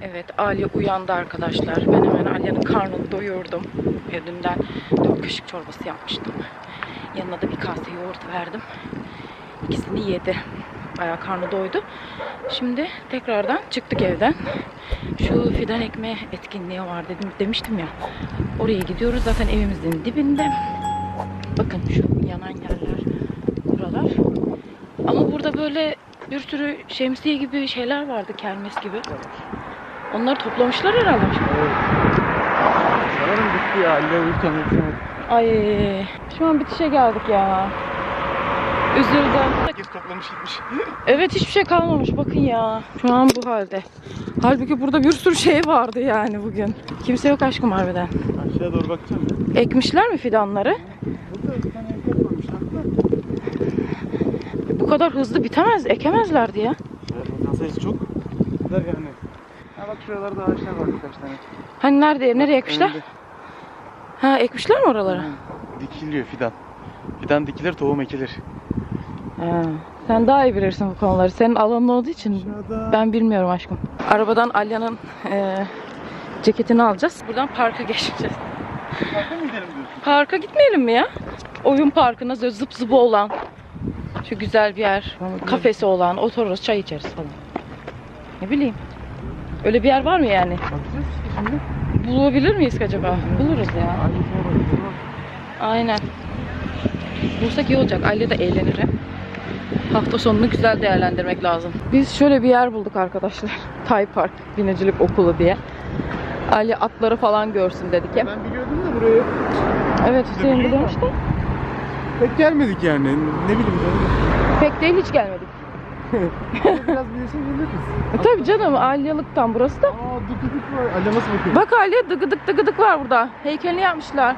Evet Ali uyandı arkadaşlar. Ben hemen Alya'nın karnını doyurdum. Ödümden dört kaşık çorbası yapmıştım. Yanına da bir kase yoğurt verdim. İkisini yedi. Bayağı karnı doydu. Şimdi tekrardan çıktık evden. Şu fidan ekme etkinliği var dedim demiştim ya. Oraya gidiyoruz. Zaten evimizin dibinde. Bakın şu yanan yerler buralar. Ama burada böyle bir sürü şemsiye gibi şeyler vardı kermes gibi. Onları toplamışlar herhalde. Sanırım bitti ya. Ali uyurken. Ay şu an bitişe geldik ya. Üzüldüm. Herkes toplamış gitmiş. Evet hiçbir şey kalmamış bakın ya. Şu an bu halde. Halbuki burada bir sürü şey vardı yani bugün. Kimse yok aşkım harbiden. Aşağıya doğru bakacağım. Ekmişler mi fidanları? Burada bir tane. Bu kadar hızlı bitemez, ekemezlerdi ya. Sayısı çok. Der yani. Ha bak şuralarda ağaçlar var birkaç tane. Hani nerede, nereye ekmişler? Önünde. Ha ekmişler mi oralara? Dikiliyor fidan. Fidan dikilir, tohum ekilir. Ha, sen daha iyi bilirsin bu konuları. Senin alanın olduğu için Aşağıda. ben bilmiyorum aşkım. Arabadan Alya'nın eee, ceketini alacağız. Buradan parka geçeceğiz. Parka mı gidelim diyorsun? Parka gitmeyelim mi ya? Oyun parkına zıp zıbı olan. Şu güzel bir yer. Kafesi olan. Otururuz çay içeriz falan. Ne bileyim. Öyle bir yer var mı yani? Bakacağız şimdi. Bulabilir miyiz acaba? Buluruz ya. Sonra. Aynen. Bulsak iyi olacak. Aile de eğlenir hem. Hafta sonunu güzel değerlendirmek lazım. Biz şöyle bir yer bulduk arkadaşlar. Tay Park Binicilik Okulu diye. Ali atları falan görsün dedik hem. Ben biliyordum da burayı. Evet Hüseyin biliyormuş da. Pek gelmedik yani. Ne bileyim. Pek değil hiç gelmedik. Biraz bilirsin geliriz. E tabii canım Alyalıktan burası da. Aa dıkıdık var. Ali nasıl bakıyor? Bak Ali dıgıdık dıgıdık var burada. Heykelini yapmışlar.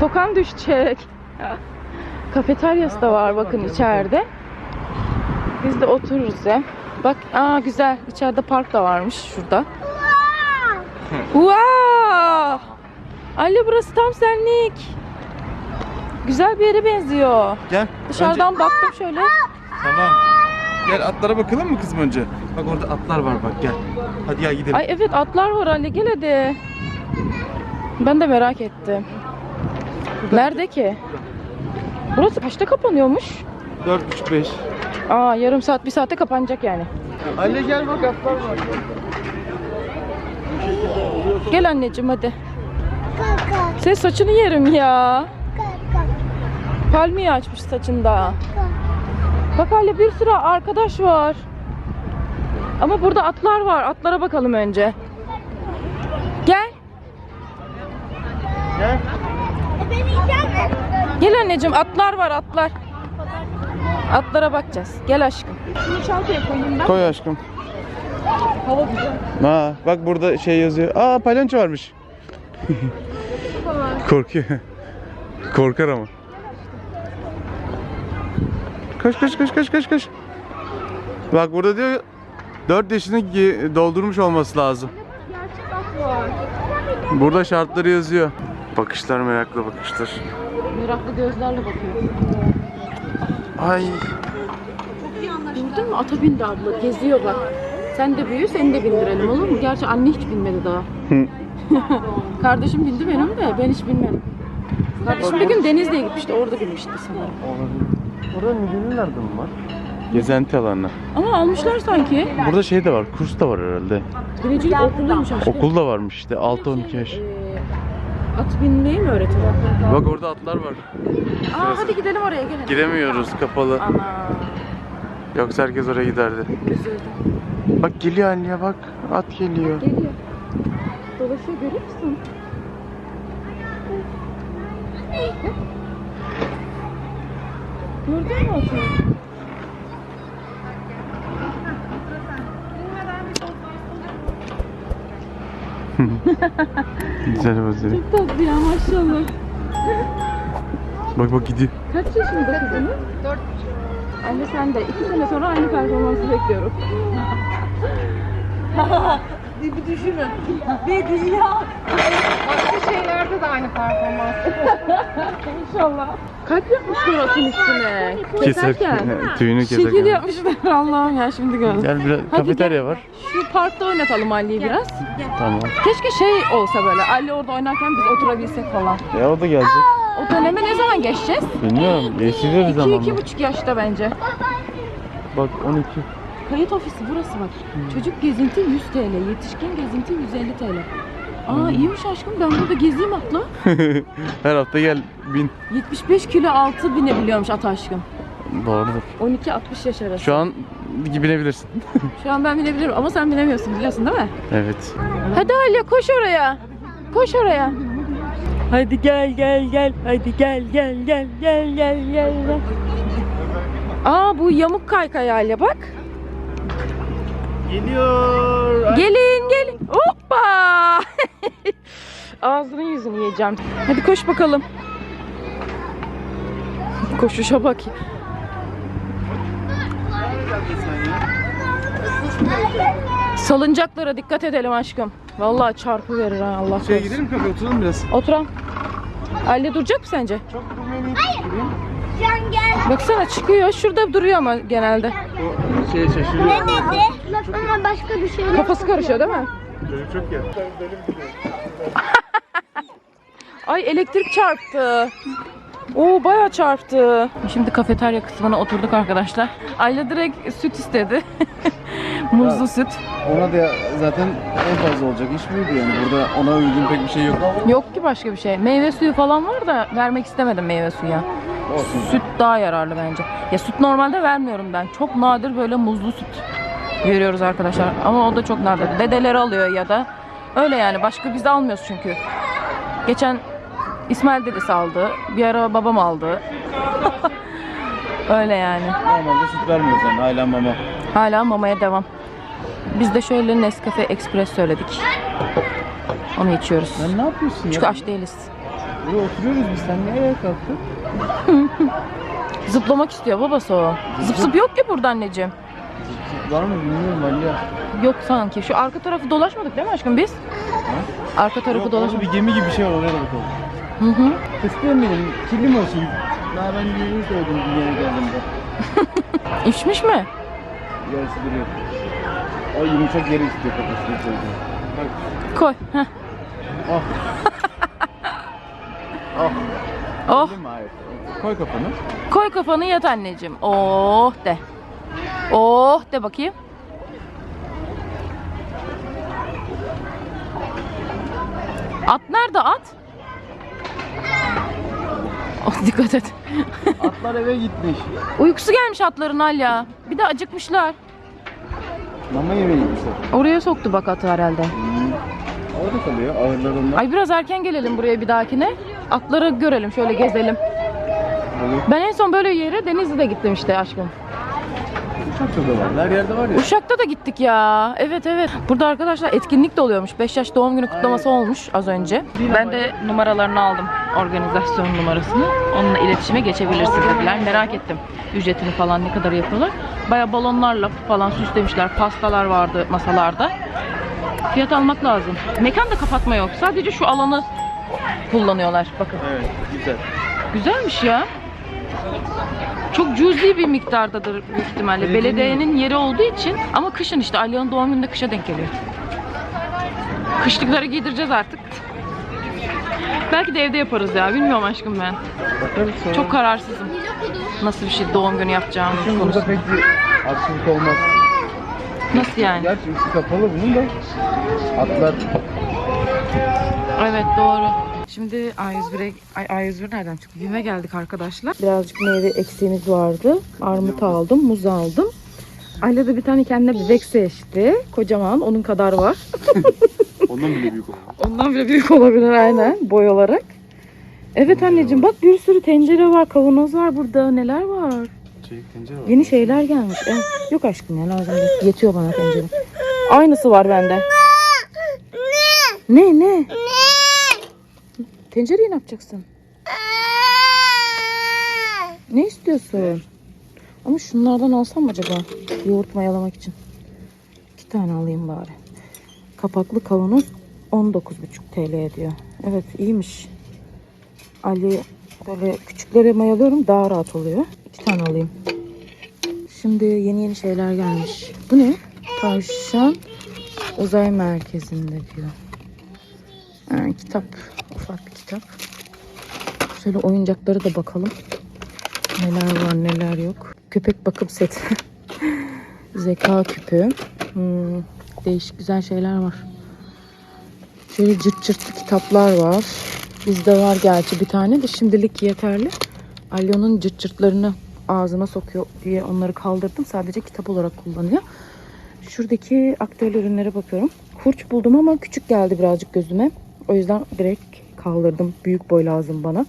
Tokan düşecek. Kafeteryası da var bakın içeride. Biz de otururuz ya. Bak aa güzel. İçeride park da varmış şurada. Wow! Ali burası tam senlik. Güzel bir yere benziyor. Gel. Dışarıdan baktım şöyle. Tamam. Gel atlara bakalım mı kızım önce? Bak orada atlar var bak gel. Hadi gel gidelim. Ay evet atlar var Ali gel hadi. Ben de merak ettim. Nerede ki? Burası kaçta kapanıyormuş? 4.5-5. Aa yarım saat bir saate kapanacak yani. Ali gel bak atlar var. Gel anneciğim hadi. Sen saçını yerim ya. Palmiye açmış saçında. Bak hala bir sürü arkadaş var. Ama burada atlar var. Atlara bakalım önce. Gel. Gel. Gel anneciğim atlar var atlar. Atlara bakacağız. Gel aşkım. Şunu çantaya koyayım ben. Koy aşkım. Hava güzel. Ha bak burada şey yazıyor. Aa palyaço varmış. Korkuyor. Korkar ama. Kaç kaç kaç kaç kaç kaç. Bak burada diyor 4 yaşını doldurmuş olması lazım. Burada şartları yazıyor. Bakışlar meraklı bakışlar. Meraklı gözlerle bakıyor. Ay. Gördün mü? Ata bindi abla. Geziyor bak. Sen de büyü seni de bindirelim olur mu? Gerçi anne hiç binmedi daha. Kardeşim bindi benim de ben hiç binmedim. Kardeşim bir gün Denizli'ye gitmişti. Orada binmişti sanırım. Burada müdürlüler de mi var? Gezenti alanı. Ama almışlar sanki. Burada şey de var, kurs da var herhalde. Binicilik okuluymuş aşkım. Okul da varmış işte 6-12 yaş. Ee, at binmeyi mi öğretiyor? Bak orada atlar var. Aa hadi gidelim oraya gelin. Giremiyoruz kapalı. Ana. Yoksa herkes oraya giderdi. Üzüldüm. Bak geliyor Aliye bak. At geliyor. Geliyor. Dolaşıyor görüyor musun? Gördün mü atı? Güzel vaziri. Çok tatlı ya maşallah. Bak bak gidiyor. Kaç yaşında kızınız? Dört Anne sen de. iki sene sonra aynı performansı bekliyorum. bir düşünün. Bir dünya. Şeylerde de aynı performans. İnşallah. Kalp yapmışlar atın üstüne. Keser. Tüyünü keser. Şekil yapmışlar Allah'ım ya şimdi gördüm. Gel biraz Hadi kafeterya var. Şu parkta oynatalım Ali'yi biraz. Tamam. Keşke şey olsa böyle. Ali orada oynarken biz oturabilsek falan. Ya o da gelecek. O döneme ne zaman geçeceğiz? Bilmiyorum. Geçirir 2 zamanla. iki buçuk yaşta bence. Bak 12. Kayıt ofisi burası bak. Çocuk gezinti 100 TL, yetişkin gezinti 150 TL. Aa iyiymiş aşkım ben burada gezeyim atla. Her hafta gel bin. 75 kilo altı binebiliyormuş at aşkım. Doğrudur. 12-60 yaş arası. Şu an binebilirsin. Şu an ben binebilirim ama sen binemiyorsun biliyorsun değil mi? Evet. Hadi Alya koş oraya. Koş oraya. Hadi gel gel gel. Hadi gel gel gel gel gel gel gel. Aa bu yamuk kaykay Alya bak. Geliyor. Gelin gelin. Hoppa. Ağzını yüzünü yiyeceğim. Hadi koş bakalım. Koşuşa bak. Salıncaklara dikkat edelim aşkım. Vallahi çarpı verir ha Allah Şey korusun. gidelim kafeye oturalım biraz. Oturan. Ali duracak mı sence? Çok durmayalım. Hayır. Can gel. Baksana çıkıyor. Şurada duruyor ama genelde. O şey şaşırıyor. Ne dedi? Ama başka bir şey. Kafası karışıyor değil mi? Çocuk çok ya. Ay elektrik çarptı. Oo bayağı çarptı. Şimdi kafeterya kısmına oturduk arkadaşlar. Ayla direkt süt istedi. Muzlu süt. Ona da zaten en fazla olacak iş buydu yani. Burada ona uygun pek bir şey yok. Yok ki başka bir şey. Meyve suyu falan var da vermek istemedim meyve suyu. Olsun. Süt daha yararlı bence. Ya süt normalde vermiyorum ben. Çok nadir böyle muzlu süt veriyoruz arkadaşlar. Ama o da çok nadir. Dedeleri alıyor ya da öyle yani. Başka biz de almıyoruz çünkü. Geçen İsmail dedesi aldı. Bir ara babam aldı. öyle yani. Normalde süt vermiyoruz yani ailem mama. Hala mamaya devam. Biz de şöyle Nescafe Express söyledik. Onu içiyoruz. Sen ne yapıyorsun Çünkü ya? aç değiliz. Burada oturuyoruz biz. Sen niye ayağa kalktın? Zıplamak istiyor babası o. Zıp zıp yok ki burada anneciğim. Var mı bilmiyorum Ali ya. Yok sanki. Şu arka tarafı dolaşmadık değil mi aşkım biz? Arka tarafı Yok, dolaşmadık. bir gemi gibi bir şey var oraya da bakalım. Hı hı. Benim. Kirli mi olsun? Daha ben yeni soğudum dünyaya geldiğimde. İçmiş mi? Yarısı duruyor. O yumuşak yeri istiyor kafasını koydu. Bak. Koy. Heh. Oh. Mi? Hayır. Koy kafanı. Koy kafanı yat anneciğim. Oh de. Oh de bakayım. At nerede at? Oh, dikkat et. Atlar eve gitmiş. Uykusu gelmiş atların Alya. Bir de acıkmışlar. Mama yemeğe gitmişler. Oraya soktu bak atı herhalde. Hmm. Orada kalıyor ağırlar onlar. Ay biraz erken gelelim buraya bir dahakine. Atları görelim şöyle gezelim. Olur. Ben en son böyle yere Denizli'de gittim işte aşkım. Çok çok da var. Her yerde var ya. Uşak'ta da gittik ya. Evet evet. Burada arkadaşlar etkinlik de oluyormuş. 5 yaş doğum günü kutlaması olmuş az önce. Ben de numaralarını aldım. Organizasyon numarasını. Onunla iletişime geçebilirsiniz dediler. Merak ettim. Ücretini falan ne kadar yapıyorlar. Baya balonlarla falan süslemişler. Pastalar vardı masalarda. Fiyat almak lazım. Mekan da kapatma yok. Sadece şu alanı kullanıyorlar. Bakın. Evet güzel. Güzelmiş ya. Çok cüzi bir miktardadır büyük ihtimalle. Belediyenin Belediyenin yeri olduğu için ama kışın işte Alya'nın doğum gününde kışa denk geliyor. Kışlıkları giydireceğiz artık. Belki de evde yaparız ya. Bilmiyorum aşkım ben. Bakarız sonra. Çok kararsızım. Nasıl bir şey doğum günü yapacağım Şimdi burada konusunda. pek bir aksilik olmaz. Nasıl yani? Gerçi üstü kapalı bunun da. Atlar Evet doğru. Şimdi A101'e, ay A101 nereden çıktı? BİM'e geldik arkadaşlar. Birazcık meyve eksiğimiz vardı. Armut aldım, muz aldım. Ayla da bir tane kendine bebek seçti. Kocaman, onun kadar var. ondan bile büyük olur. Ondan bile büyük olabilir aynen boy olarak. Evet anneciğim bak bir sürü tencere var, kavanoz var burada. Neler var? Çelik tencere var. Yeni şeyler gelmiş. Evet. Yok aşkım ya lazım değil. Yetiyor bana tencere. Aynısı var bende. Ne ne? Tencereyi ne yapacaksın? Ne istiyorsun? Ama şunlardan alsam mı acaba? Yoğurt mayalamak için. İki tane alayım bari. kapaklı kavanoz 19,5 TL ediyor. Evet iyiymiş. Ali böyle küçükleri mayalıyorum daha rahat oluyor. İki tane alayım. Şimdi yeni yeni şeyler gelmiş. Bu ne? Tavşan Uzay Merkezi'nde diyor. Ha, kitap. Bir kitap. Şöyle oyuncakları da bakalım. Neler var neler yok. Köpek bakım seti. Zeka küpü. Hmm, değişik güzel şeyler var. Şöyle cırt cırtlı kitaplar var. Bizde var gerçi bir tane de şimdilik yeterli. Alyon'un cırt cırtlarını ağzıma sokuyor diye onları kaldırdım. Sadece kitap olarak kullanıyor. Şuradaki aktüel ürünlere bakıyorum. Hurç buldum ama küçük geldi birazcık gözüme. O yüzden direkt kaldırdım. Büyük boy lazım bana.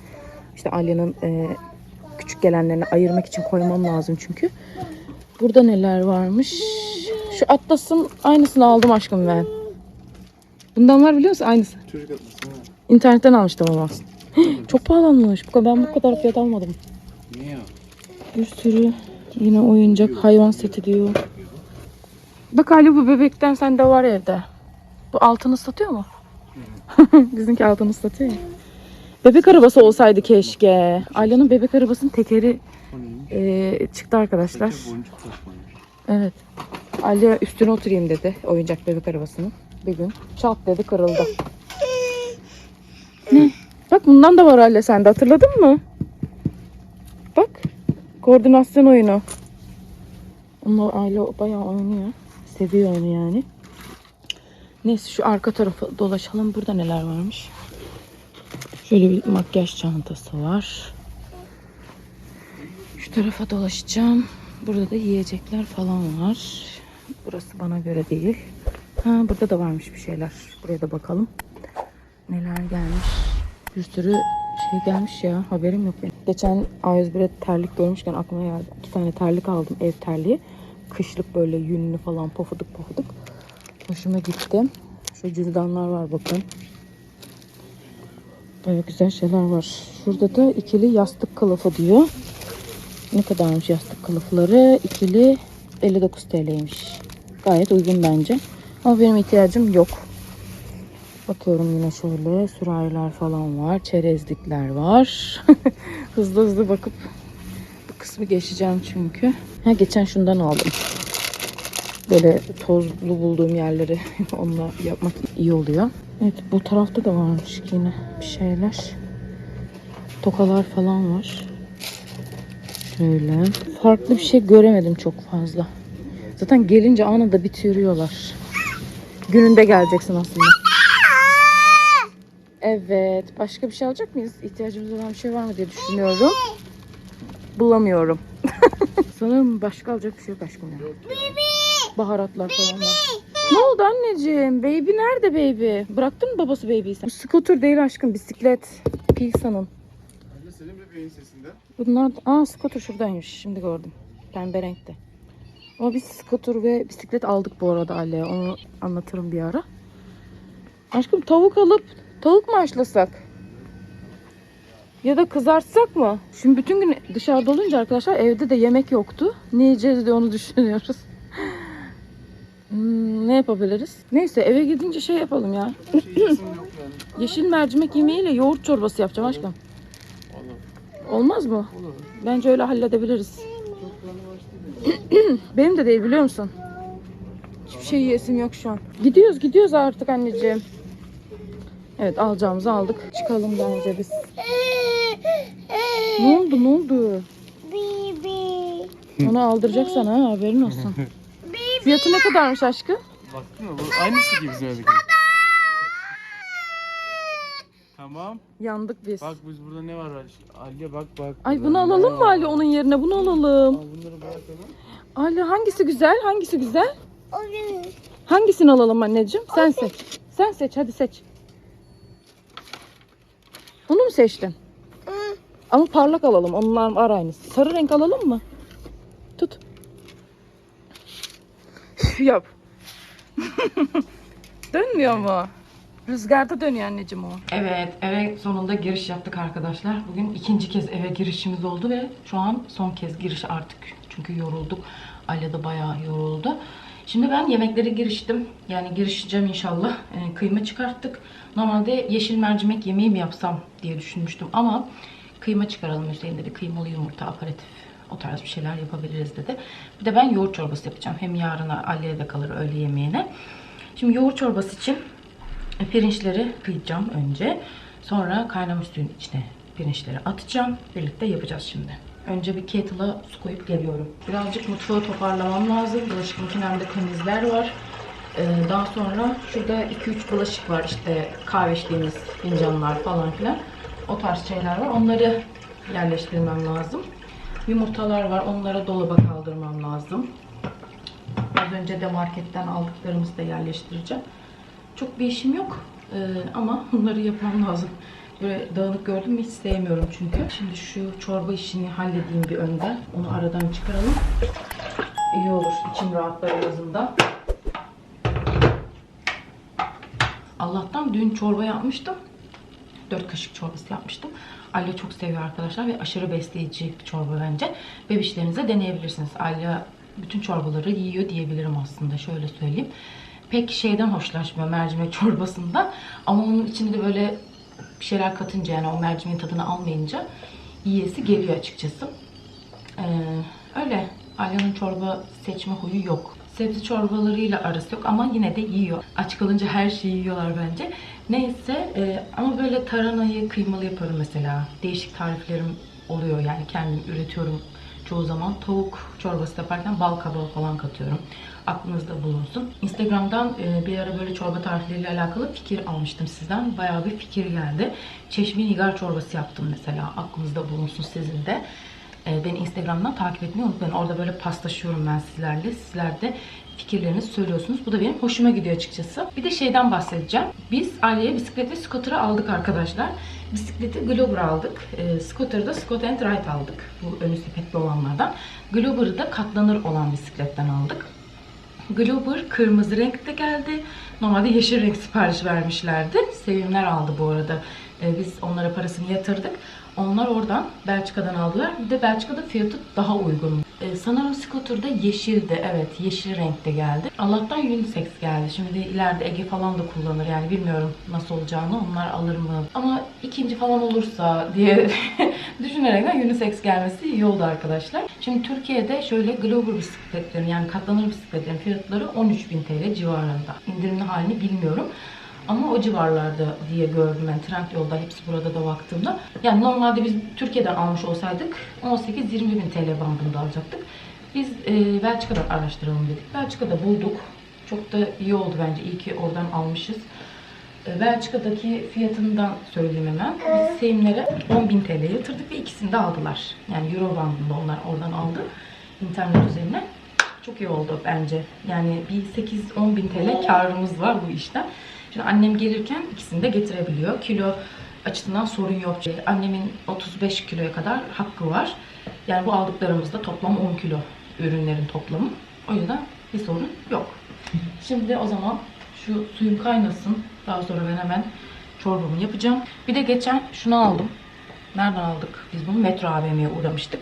İşte Alya'nın e, küçük gelenlerini ayırmak için koymam lazım çünkü. Burada neler varmış? Şu Atlas'ın aynısını aldım aşkım ben. Bundan var biliyor musun? Aynısı. Çocuk atlasın ha. İnternetten almıştım ama. Çok pahalanmış. Ben bu kadar fiyat almadım. Niye? Bir sürü yine oyuncak hayvan seti diyor. Bak Ali bu bebekten sende var evde. Bu altını ıslatıyor mu? Bizimki altını ıslatıyor ya. Bebek arabası olsaydı keşke. Alya'nın bebek arabasının tekeri eee, çıktı arkadaşlar. Evet. Alya üstüne oturayım dedi oyuncak bebek arabasının. Bir gün çat dedi kırıldı. Ne? Bak bundan da var Alya sende hatırladın mı? Bak. Koordinasyon oyunu. Onunla Alya bayağı oynuyor. Seviyor onu yani. Neyse şu arka tarafa dolaşalım. Burada neler varmış? Şöyle bir makyaj çantası var. Şu tarafa dolaşacağım. Burada da yiyecekler falan var. Burası bana göre değil. Ha burada da varmış bir şeyler. Buraya da bakalım. Neler gelmiş. Bir sürü şey gelmiş ya. Haberim yok benim. Geçen A101'e terlik görmüşken aklıma geldi. İki tane terlik aldım. Ev terliği. Kışlık böyle yünlü falan pofuduk pofuduk. Hoşuma gitti. Şu cüzdanlar var bakın. Böyle güzel şeyler var. Şurada da ikili yastık kılıfı diyor. Ne kadarmış yastık kılıfları? İkili 59 TL'ymiş. Gayet uygun bence. Ama benim ihtiyacım yok. Bakıyorum yine şöyle sürahiler falan var. Çerezlikler var. hızlı hızlı bakıp bu kısmı geçeceğim çünkü. Ha geçen şundan aldım. Böyle tozlu bulduğum yerleri onunla yapmak iyi oluyor. Evet bu tarafta da varmış yine bir şeyler. Tokalar falan var. Şöyle. Farklı bir şey göremedim çok fazla. Zaten gelince anında bitiriyorlar. Gününde geleceksin aslında. Evet. Başka bir şey alacak mıyız? İhtiyacımız olan bir şey var mı diye düşünüyorum. Bulamıyorum. Sanırım başka alacak bir şey yok aşkım ya. Baharatlar falan var. Ne oldu anneciğim? Baby nerede baby? Bıraktın mı babası baby'yi sen? Bu scooter değil aşkım bisiklet. Pilsa'nın. Anne senin bebeğin sesinden. Bunlar aa scooter şuradaymış. Şimdi gördüm. Pembe renkte. Ama biz scooter ve bisiklet aldık bu arada Ali'ye. Onu anlatırım bir ara. Aşkım tavuk alıp tavuk mu haşlasak? Ya da kızartsak mı? Şimdi bütün gün dışarıda olunca arkadaşlar evde de yemek yoktu. Ne yiyeceğiz diye onu düşünüyoruz. Hmm, ne yapabiliriz? Neyse eve gidince şey yapalım ya. Şey yesim yok yani. Yeşil mercimek yemeğiyle yoğurt çorbası yapacağım aşkım. Olur. Olmaz mı? Olur. Bence öyle halledebiliriz. Benim de değil biliyor musun? Hiçbir şey yiyesim yok şu an. Gidiyoruz gidiyoruz artık anneciğim. Evet alacağımızı aldık. Çıkalım bence biz. Ne oldu ne oldu? Bibi. Onu aldıracaksan ha haberin olsun. Fiyatı ne kadarmış aşkım? Baktın mı? Bu aynısı gibi bizim evdeki. Tamam. Yandık biz. Bak biz burada ne var? Alya bak bak. Ay Burada bunu ne alalım mı var? Ali onun yerine bunu alalım. Al bunları bırakalım. Ali hangisi güzel hangisi güzel? O gün. Hangisini alalım anneciğim? Sen seç. Sen seç hadi seç. Bunu mu seçtin? Hı. Ama parlak alalım. Onlar var aynısı. Sarı renk alalım mı? Tut. Yap. Dönmüyor mu? Rüzgarda dönüyor anneciğim o. Evet eve sonunda giriş yaptık arkadaşlar. Bugün ikinci kez eve girişimiz oldu ve şu an son kez giriş artık. Çünkü yorulduk. Alya da bayağı yoruldu. Şimdi ben yemeklere giriştim. Yani girişeceğim inşallah. Ee, kıyma çıkarttık. Normalde yeşil mercimek yemeği mi yapsam diye düşünmüştüm ama kıyma çıkaralım üzerinde bir kıymalı yumurta aparatif o tarz bir şeyler yapabiliriz dedi. Bir de ben yoğurt çorbası yapacağım. Hem yarına Ali'ye de kalır öğle yemeğine. Şimdi yoğurt çorbası için pirinçleri kıyacağım önce. Sonra kaynamış suyun içine pirinçleri atacağım. Birlikte yapacağız şimdi. Önce bir kettle'a su koyup geliyorum. Birazcık mutfağı toparlamam lazım. Bulaşık makinemde temizler var. Ee, daha sonra şurada 2-3 bulaşık var işte kahve içtiğimiz fincanlar falan filan. O tarz şeyler var. Onları yerleştirmem lazım. Yumurtalar var. Onları dolaba kaldırmam lazım. Az önce de marketten aldıklarımızı da yerleştireceğim. Çok bir işim yok Ee, ama bunları yapmam lazım. Böyle dağınık gördüm hiç sevmiyorum çünkü. Şimdi şu çorba işini halledeyim bir önden. Onu aradan çıkaralım. İyi olur. İçim rahatlar en azından. Allah'tan dün çorba yapmıştım. 4 kaşık çorbası yapmıştım. Alya çok seviyor arkadaşlar ve aşırı besleyici bir çorba bence. Bebişlerinize deneyebilirsiniz. Alya bütün çorbaları yiyor diyebilirim aslında. Şöyle söyleyeyim. Pek şeyden hoşlaşmıyor mercimek çorbasında. Ama onun içinde böyle bir şeyler katınca yani o mercimeğin tadını almayınca yiyesi geliyor açıkçası. Ee, öyle. Alya'nın çorba seçme huyu yok. Sebze çorbalarıyla arası yok ama yine de yiyor. Aç kalınca her şeyi yiyorlar bence. Neyse e, ama böyle taranayı kıymalı yaparım mesela. Değişik tariflerim oluyor yani kendim üretiyorum çoğu zaman. Tavuk çorbası yaparken bal kabağı falan katıyorum. Aklınızda bulunsun. Instagram'dan e, bir ara böyle çorba tarifleriyle alakalı fikir almıştım sizden. Bayağı bir fikir geldi. Çeşme nigar çorbası yaptım mesela. Aklınızda bulunsun sizin de. E, Beni Instagram'dan takip etmeyi unutmayın. Orada böyle paslaşıyorum ben sizlerle. Sizler de fikirlerinizi söylüyorsunuz. Bu da benim hoşuma gidiyor açıkçası. Bir de şeyden bahsedeceğim. Biz aileye bisiklet ve scooter'ı aldık arkadaşlar. Bisikleti Glover aldık. E, scooter'ı da Scott and Ride aldık. Bu önü sepetli olanlardan. Glover'ı da katlanır olan bisikletten aldık. Glover kırmızı renkte geldi. Normalde yeşil renk sipariş vermişlerdi. Sevimler aldı bu arada. Ee, biz onlara parasını yatırdık. Onlar oradan Belçika'dan aldılar. Bir de Belçika'da fiyatı daha uygun. Ee, sanırım scooter'da yeşildi. Evet yeşil renkte geldi. Allah'tan unisex geldi. Şimdi ileride Ege falan da kullanır. Yani bilmiyorum nasıl olacağını. Onlar alır mı? Ama ikinci falan olursa diye düşünerekten unisex gelmesi iyi oldu arkadaşlar. Şimdi Türkiye'de şöyle Glover bisikletlerin yani katlanır bisikletlerin fiyatları 13.000 TL civarında. İndirimli halini bilmiyorum. Ama o civarlarda diye gördüm ben Trendyol'da hepsi burada da baktığımda. Yani normalde biz Türkiye'den almış olsaydık 18-20 bin TL bandında alacaktık. Biz e, Belçika'dan araştıralım dedik. Belçika'da bulduk. Çok da iyi oldu bence. İyi ki oradan almışız. E, Belçika'daki fiyatından söyleyeyim hemen. Biz Seyimlere 10.000 TL yatırdık ve ikisini de aldılar. Yani Euro bandında onlar oradan aldı. internet üzerine. Çok iyi oldu bence. Yani bir 8-10 bin TL karımız var bu işten. Şimdi annem gelirken ikisini de getirebiliyor. Kilo açısından sorun yok. Annemin 35 kiloya kadar hakkı var. Yani bu aldıklarımızda toplam 10 kilo ürünlerin toplamı. O yüzden bir sorun yok. Şimdi o zaman şu suyum kaynasın. Daha sonra ben hemen çorbamı yapacağım. Bir de geçen şunu aldım. Nereden aldık? Biz bunu Metro AVM'ye uğramıştık.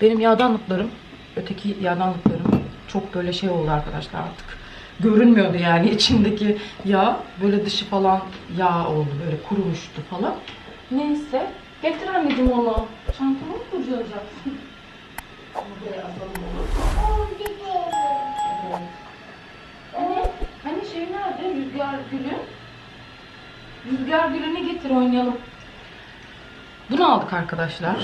Benim yağdanlıklarım, öteki yağdanlıklarım çok böyle şey oldu arkadaşlar artık. Görünmüyordu yani içindeki yağ. Böyle dışı falan yağ oldu. Böyle kurumuştu falan. Neyse. Getir anneciğim onu. Çantamı mı kurcalayacaksın? Buraya asalım onu. Hani, hani şey nerede? Rüzgar gülü. Rüzgar gülünü getir oynayalım. Bunu aldık arkadaşlar.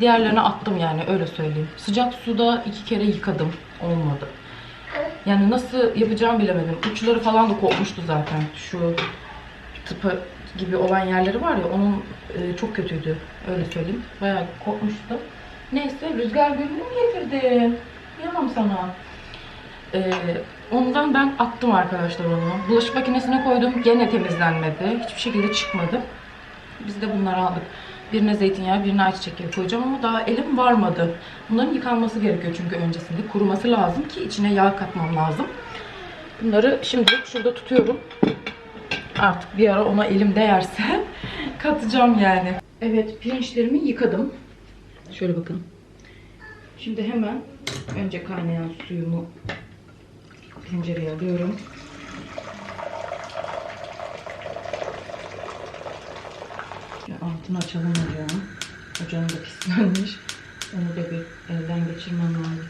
Diğerlerini attım yani öyle söyleyeyim. Sıcak suda iki kere yıkadım. Olmadı. Yani nasıl yapacağımı bilemedim. Uçları falan da kopmuştu zaten. Şu tıpı gibi olan yerleri var ya onun e, çok kötüydü. Öyle söyleyeyim. Bayağı kopmuştu. Neyse rüzgar gülünü mü getirdin? Yanım sana. Ee, ondan ben attım arkadaşlar onu. Bulaşık makinesine koydum. Gene temizlenmedi. Hiçbir şekilde çıkmadı. Biz de bunları aldık. Birine zeytinyağı, birine ayçiçek yağı koyacağım ama daha elim varmadı. Bunların yıkanması gerekiyor çünkü öncesinde. Kuruması lazım ki içine yağ katmam lazım. Bunları şimdilik şurada tutuyorum. Artık bir ara ona elim değerse katacağım yani. Evet pirinçlerimi yıkadım. Şöyle bakın. Şimdi hemen önce kaynayan suyumu tencereye alıyorum. Altını açalım ocağın. Ocağın da pislenmiş. Onu da bir elden geçirmem lazım.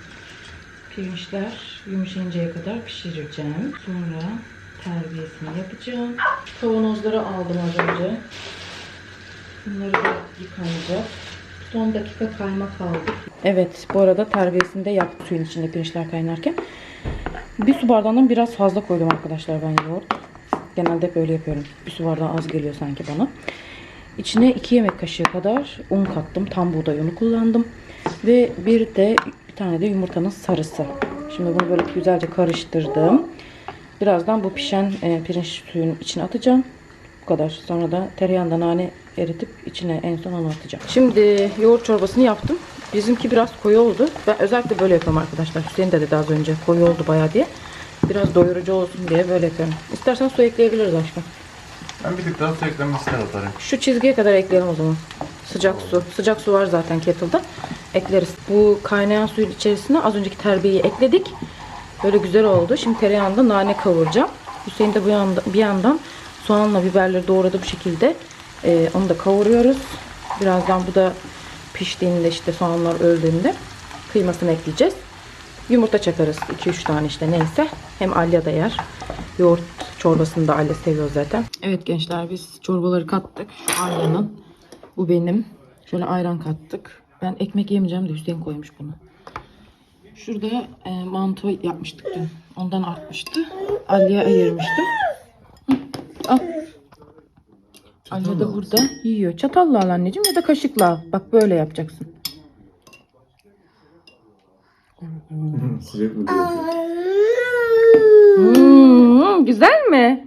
Pirinçler yumuşayıncaya kadar pişireceğim. Sonra terbiyesini yapacağım. Kavanozları aldım az önce. Bunları da yıkanacak. Son dakika kayma kaldı. Evet bu arada terbiyesini de yaptım suyun içinde pirinçler kaynarken. Bir su bardağından biraz fazla koydum arkadaşlar ben yoğurt. Genelde hep öyle yapıyorum. Bir su bardağı az geliyor sanki bana. İçine 2 yemek kaşığı kadar un kattım. Tam buğday unu kullandım. Ve bir de bir tane de yumurtanın sarısı. Şimdi bunu böyle güzelce karıştırdım. Birazdan bu pişen e, pirinç suyun içine atacağım. Bu kadar. Sonra da tereyağında nane eritip içine en son onu atacağım. Şimdi yoğurt çorbasını yaptım. Bizimki biraz koyu oldu. Ben özellikle böyle yapıyorum arkadaşlar. Hüseyin de dedi az önce koyu oldu bayağı diye. Biraz doyurucu olsun diye böyle yapıyorum. İstersen su ekleyebiliriz aşkım. Ben bir tık daha su eklenmesini atarım. Şu çizgiye kadar ekleyelim o zaman. Sıcak su. Sıcak su var zaten kettle'da. Ekleriz. Bu kaynayan suyun içerisine az önceki terbiyeyi ekledik. Böyle güzel oldu. Şimdi tereyağında nane kavuracağım. Hüseyin de bu yanda, bir yandan soğanla biberleri doğradı bu şekilde. Ee, onu da kavuruyoruz. Birazdan bu da piştiğinde işte soğanlar öldüğünde kıymasını ekleyeceğiz. Yumurta çakarız. 2-3 tane işte neyse. Hem Alya da yer. Yoğurt çorbasını da Alya seviyor zaten. Evet gençler biz çorbaları kattık. Şu Alya'nın. Bu benim. Şöyle ayran kattık. Ben ekmek yemeyeceğim de Hüseyin koymuş bunu. Şurada e, mantı yapmıştık dün. Ondan artmıştı. Alya'ya ayırmıştım. Hı, al. Alya da burada yiyor. Çatalla al anneciğim ya da kaşıkla al. Bak böyle yapacaksın. Sıcak mı diyorsun? Hmm, güzel mi?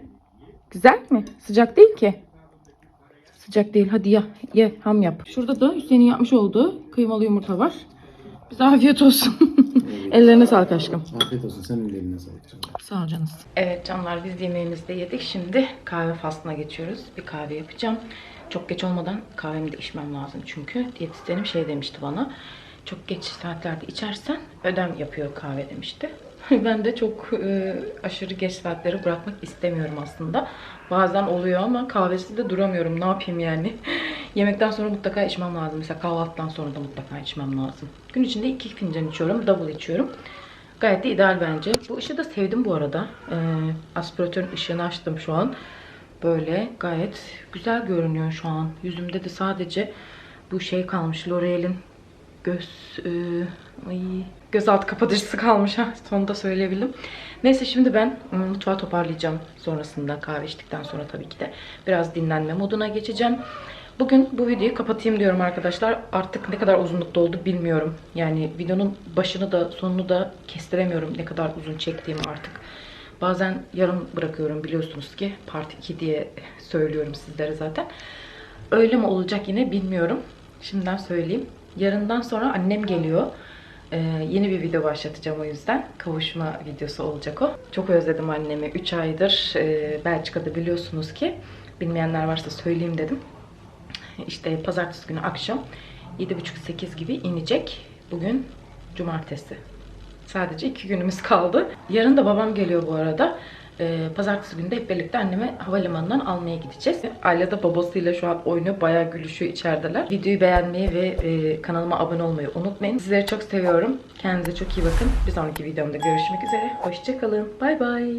Güzel mi? Sıcak değil ki. Sıcak değil. Hadi ye. Ye. Ham yap. Şurada da Hüseyin'in yapmış olduğu kıymalı yumurta var. Bize afiyet olsun. Ellerine sağlık aşkım. Afiyet olsun. Senin de eline sağlık canım. Sağ ol canım. Evet canlar biz yemeğimizi de yedik. Şimdi kahve faslına geçiyoruz. Bir kahve yapacağım. Çok geç olmadan kahvemi de içmem lazım çünkü. Diyetisyenim şey demişti bana. Çok geç saatlerde içersen ödem yapıyor kahve demişti. ben de çok e, aşırı geç saatleri bırakmak istemiyorum aslında. Bazen oluyor ama kahvesiz de duramıyorum. Ne yapayım yani? Yemekten sonra mutlaka içmem lazım. Mesela kahvaltıdan sonra da mutlaka içmem lazım. Gün içinde iki fincan içiyorum. Double içiyorum. Gayet de ideal bence. Bu ışığı da sevdim bu arada. Ee, aspiratörün ışığını açtım şu an. Böyle gayet güzel görünüyor şu an. Yüzümde de sadece bu şey kalmış. L'Oreal'in göz e, ay, göz altı kapatıcısı kalmış. Ha, sonunda söyleyebildim. Neyse şimdi ben ım, mutfağı toparlayacağım. Sonrasında kahve içtikten sonra tabii ki de biraz dinlenme moduna geçeceğim. Bugün bu videoyu kapatayım diyorum arkadaşlar. Artık ne kadar uzunlukta oldu bilmiyorum. Yani videonun başını da sonunu da kestiremiyorum ne kadar uzun çektiğimi artık. Bazen yarım bırakıyorum biliyorsunuz ki. Part 2 diye söylüyorum sizlere zaten. Öyle mi olacak yine bilmiyorum. Şimdiden söyleyeyim. Yarından sonra annem geliyor. Ee, yeni bir video başlatacağım o yüzden. Kavuşma videosu olacak o. Çok özledim annemi. 3 aydır e, Belçika'da biliyorsunuz ki. Bilmeyenler varsa söyleyeyim dedim. İşte pazartesi günü akşam 7.30-8 gibi inecek. Bugün cumartesi. Sadece iki günümüz kaldı. Yarın da babam geliyor bu arada. Ee, pazartesi günü de hep birlikte anneme havalimanından almaya gideceğiz. Aile de babasıyla şu an oynuyor. Bayağı gülüşüyor içerideler. Videoyu beğenmeyi ve e, kanalıma abone olmayı unutmayın. Sizleri çok seviyorum. Kendinize çok iyi bakın. Bir sonraki videomda görüşmek üzere. Hoşçakalın. Bay bay.